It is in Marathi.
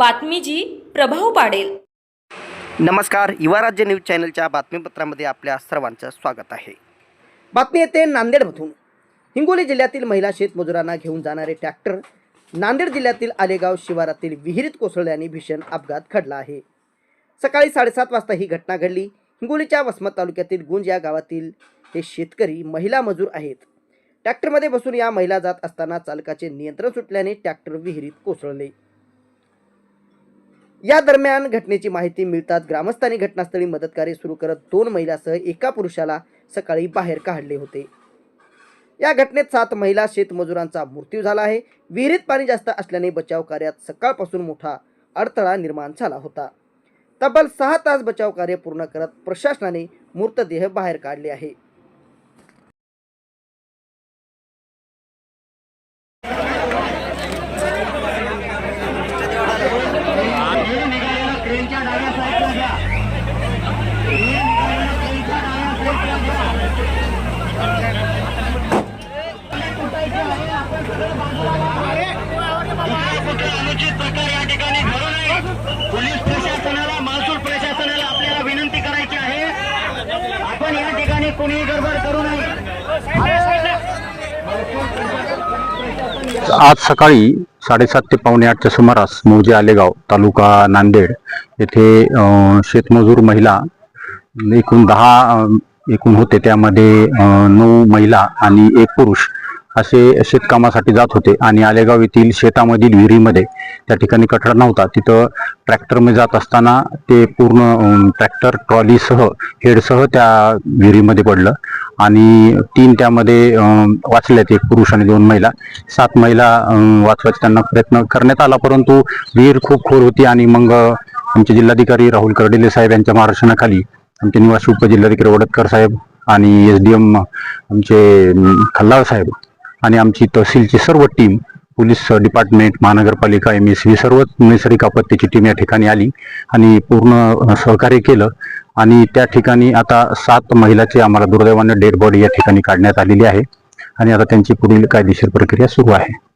बातमी जी प्रभाव पाडेल. नमस्कार युवा राज्य न्यूज चॅनलच्या बातमीपत्रामध्ये आपल्या सर्वांचं स्वागत आहे. बातमी येते नांदेडमधून. हिंगोली जिल्ह्यातील महिला शेतमजुरांना घेऊन जाणारे ट्रॅक्टर नांदेड जिल्ह्यातील आलेगाव शिवारातील विहिरीत कोसळल्याने भीषण अपघात घडला आहे. सकाळी साडेसात वाजता ही घटना घडली. हिंगोलीच्या वसमत तालुक्यातील गुंज या गावातील हे शेतकरी महिला मजूर आहेत. ट्रॅक्टरमध्ये बसून या महिला जात असताना चालकाचे नियंत्रण सुटल्याने ट्रॅक्टर विहिरीत कोसळले. या दरम्यान घटनेची माहिती मिळताच ग्रामस्थांनी घटनास्थळी मदतकार्य सुरू करत दोन महिलासह एका पुरुषाला सकाळी बाहेर काढले होते. या घटनेत सात महिला शेतमजुरांचा मृत्यू झाला आहे. विहिरीत पाणी जास्त असल्याने बचाव कार्यात सकाळपासून मोठा अडथळा निर्माण झाला होता. तब्बल सहा तास बचाव कार्य पूर्ण करत प्रशासनाने मृतदेह बाहेर काढले आहे. अनुचित प्रकार या ठिकाणी घडू नये. पोलीस प्रशासनाला महसूल प्रशासनाला आपल्याला विनंती करायची आहे. आपण या ठिकाणी कोणीही गडबड करू नये. आज सकाळी साडेसात ते पावणे आठच्या सुमारास मौजे आलेगाव तालुका नांदेड येथे शेतमजूर महिला एकूण दहा एकूण होते. त्यामध्ये नऊ महिला आणि एक पुरुष असे शेतकामासाठी जात होते. आणि आलेगाव येथील शेतामधील विहिरीमध्ये त्या ठिकाणी कठडा नव्हता. तिथं ट्रॅक्टरमध्ये जात असताना ते पूर्ण ट्रॅक्टर ट्रॉलीसह हेडसह त्या विहिरीमध्ये पडलं. आणि तीन त्यामध्ये वाचल्यात एक पुरुष आणि दोन महिला. सात महिला वाचवायचा त्यांना प्रयत्न करण्यात आला परंतु विहीर खूप खोल होती आणि मग आमचे जिल्हाधिकारी राहुल कर्डिले साहेब यांच्या मार्गदर्शनाखाली आमचे निवासी उपजिल्हाधिकारी वडतकर साहेब आणि एस डी एम आमचे खल्लाळ साहेब आणि आमची तहसीलची सर्व टीम पोलीस डिपार्टमेंट महानगरपालिका एम एस सर्व नैसर्गिक आपत्तीची टीम या ठिकाणी आली आणि पूर्ण सहकार्य केलं. आणि त्या ठिकाणी आता सात महिलाची आम्हाला दुर्दैवाने डेड बॉडी या ठिकाणी काढण्यात आलेली आहे. आणि आता त्यांची पुढील कायदेशीर प्रक्रिया सुरू आहे.